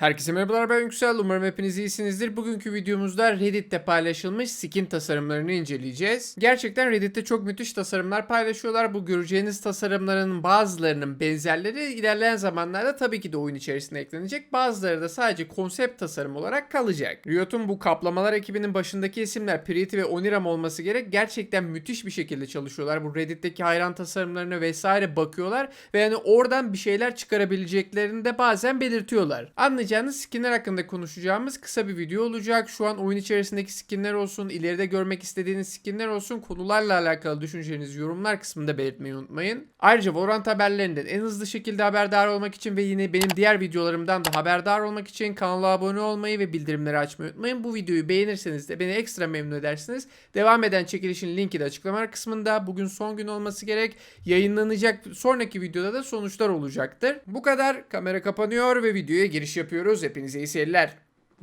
Herkese merhabalar ben Yüksel. Umarım hepiniz iyisinizdir. Bugünkü videomuzda Reddit'te paylaşılmış skin tasarımlarını inceleyeceğiz. Gerçekten Reddit'te çok müthiş tasarımlar paylaşıyorlar. Bu göreceğiniz tasarımların bazılarının benzerleri ilerleyen zamanlarda tabii ki de oyun içerisine eklenecek. Bazıları da sadece konsept tasarım olarak kalacak. Riot'un bu kaplamalar ekibinin başındaki isimler Priti ve Oniram olması gerek. Gerçekten müthiş bir şekilde çalışıyorlar. Bu Reddit'teki hayran tasarımlarına vesaire bakıyorlar ve yani oradan bir şeyler çıkarabileceklerini de bazen belirtiyorlar. Anlayacağınız skinler hakkında konuşacağımız kısa bir video olacak. Şu an oyun içerisindeki skinler olsun, ileride görmek istediğiniz skinler olsun konularla alakalı düşüncelerinizi yorumlar kısmında belirtmeyi unutmayın. Ayrıca Valorant haberlerinden en hızlı şekilde haberdar olmak için ve yine benim diğer videolarımdan da haberdar olmak için kanala abone olmayı ve bildirimleri açmayı unutmayın. Bu videoyu beğenirseniz de beni ekstra memnun edersiniz. Devam eden çekilişin linki de açıklama kısmında. Bugün son gün olması gerek. Yayınlanacak sonraki videoda da sonuçlar olacaktır. Bu kadar. Kamera kapanıyor ve videoya giriş yapıyoruz. Hepinize iyi seyirler.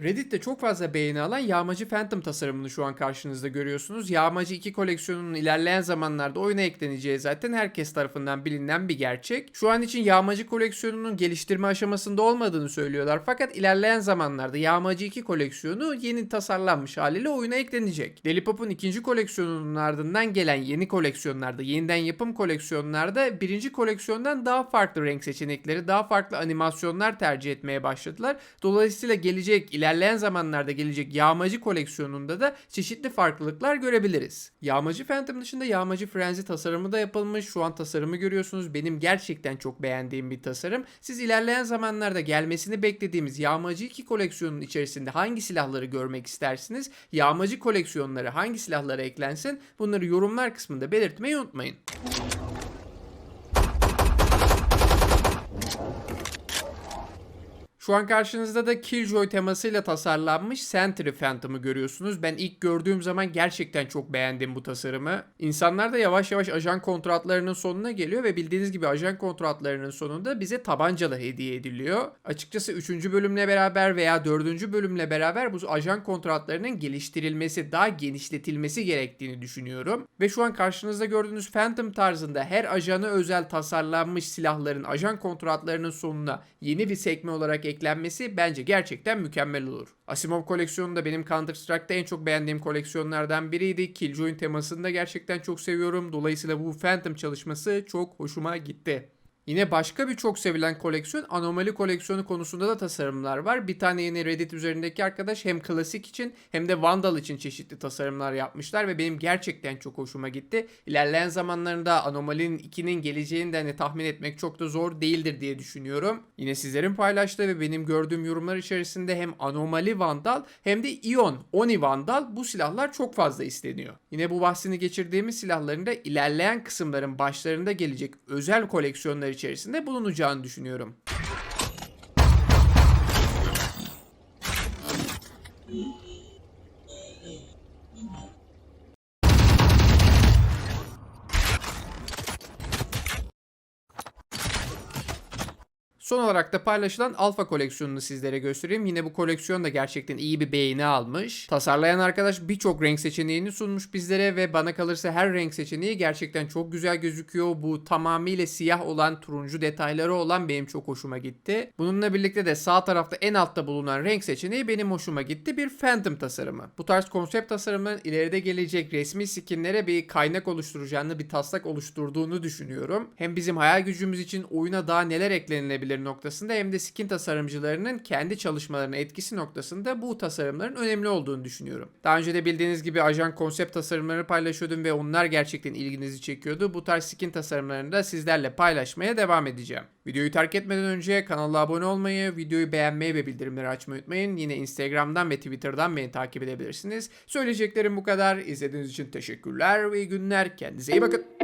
Reddit'te çok fazla beğeni alan Yağmacı Phantom tasarımını şu an karşınızda görüyorsunuz. Yağmacı 2 koleksiyonunun ilerleyen zamanlarda oyuna ekleneceği zaten herkes tarafından bilinen bir gerçek. Şu an için Yağmacı koleksiyonunun geliştirme aşamasında olmadığını söylüyorlar. Fakat ilerleyen zamanlarda Yağmacı 2 koleksiyonu yeni tasarlanmış haliyle oyuna eklenecek. Delipop'un ikinci koleksiyonunun ardından gelen yeni koleksiyonlarda, yeniden yapım koleksiyonlarda birinci koleksiyondan daha farklı renk seçenekleri, daha farklı animasyonlar tercih etmeye başladılar. Dolayısıyla gelecek ilerleyen zamanlarda gelecek yağmacı koleksiyonunda da çeşitli farklılıklar görebiliriz. Yağmacı Phantom dışında yağmacı Frenzy tasarımı da yapılmış. Şu an tasarımı görüyorsunuz. Benim gerçekten çok beğendiğim bir tasarım. Siz ilerleyen zamanlarda gelmesini beklediğimiz yağmacı 2 koleksiyonun içerisinde hangi silahları görmek istersiniz? Yağmacı koleksiyonları hangi silahlara eklensin? Bunları yorumlar kısmında belirtmeyi unutmayın. Şu an karşınızda da Killjoy temasıyla tasarlanmış Sentry Phantom'ı görüyorsunuz. Ben ilk gördüğüm zaman gerçekten çok beğendim bu tasarımı. İnsanlar da yavaş yavaş ajan kontratlarının sonuna geliyor ve bildiğiniz gibi ajan kontratlarının sonunda bize tabancalı hediye ediliyor. Açıkçası 3. bölümle beraber veya 4. bölümle beraber bu ajan kontratlarının geliştirilmesi, daha genişletilmesi gerektiğini düşünüyorum. Ve şu an karşınızda gördüğünüz Phantom tarzında her ajana özel tasarlanmış silahların ajan kontratlarının sonuna yeni bir sekme olarak eklenmesi bence gerçekten mükemmel olur. Asimov koleksiyonu da benim Counter Strike'da en çok beğendiğim koleksiyonlardan biriydi. Killjoy'un temasını da gerçekten çok seviyorum. Dolayısıyla bu Phantom çalışması çok hoşuma gitti. Yine başka bir çok sevilen koleksiyon anomali koleksiyonu konusunda da tasarımlar var. Bir tane yine Reddit üzerindeki arkadaş hem klasik için hem de Vandal için çeşitli tasarımlar yapmışlar ve benim gerçekten çok hoşuma gitti. İlerleyen zamanlarında Anomalinin 2'nin geleceğini de hani tahmin etmek çok da zor değildir diye düşünüyorum. Yine sizlerin paylaştığı ve benim gördüğüm yorumlar içerisinde hem Anomali Vandal hem de Ion Oni Vandal bu silahlar çok fazla isteniyor. Yine bu bahsini geçirdiğimiz silahların da ilerleyen kısımların başlarında gelecek özel koleksiyonlar içerisinde bulunacağını düşünüyorum. Son olarak da paylaşılan Alfa koleksiyonunu sizlere göstereyim. Yine bu koleksiyon da gerçekten iyi bir beğeni almış. Tasarlayan arkadaş birçok renk seçeneğini sunmuş bizlere ve bana kalırsa her renk seçeneği gerçekten çok güzel gözüküyor. Bu tamamıyla siyah olan turuncu detayları olan benim çok hoşuma gitti. Bununla birlikte de sağ tarafta en altta bulunan renk seçeneği benim hoşuma gitti. Bir Phantom tasarımı. Bu tarz konsept tasarımların ileride gelecek resmi skinlere bir kaynak oluşturacağını, bir taslak oluşturduğunu düşünüyorum. Hem bizim hayal gücümüz için oyuna daha neler eklenilebilir noktasında hem de skin tasarımcılarının kendi çalışmalarına etkisi noktasında bu tasarımların önemli olduğunu düşünüyorum. Daha önce de bildiğiniz gibi ajan konsept tasarımlarını paylaşıyordum ve onlar gerçekten ilginizi çekiyordu. Bu tarz skin tasarımlarını da sizlerle paylaşmaya devam edeceğim. Videoyu terk etmeden önce kanala abone olmayı, videoyu beğenmeyi ve bildirimleri açmayı unutmayın. Yine Instagram'dan ve Twitter'dan beni takip edebilirsiniz. Söyleyeceklerim bu kadar. İzlediğiniz için teşekkürler ve günler. Kendinize iyi bakın.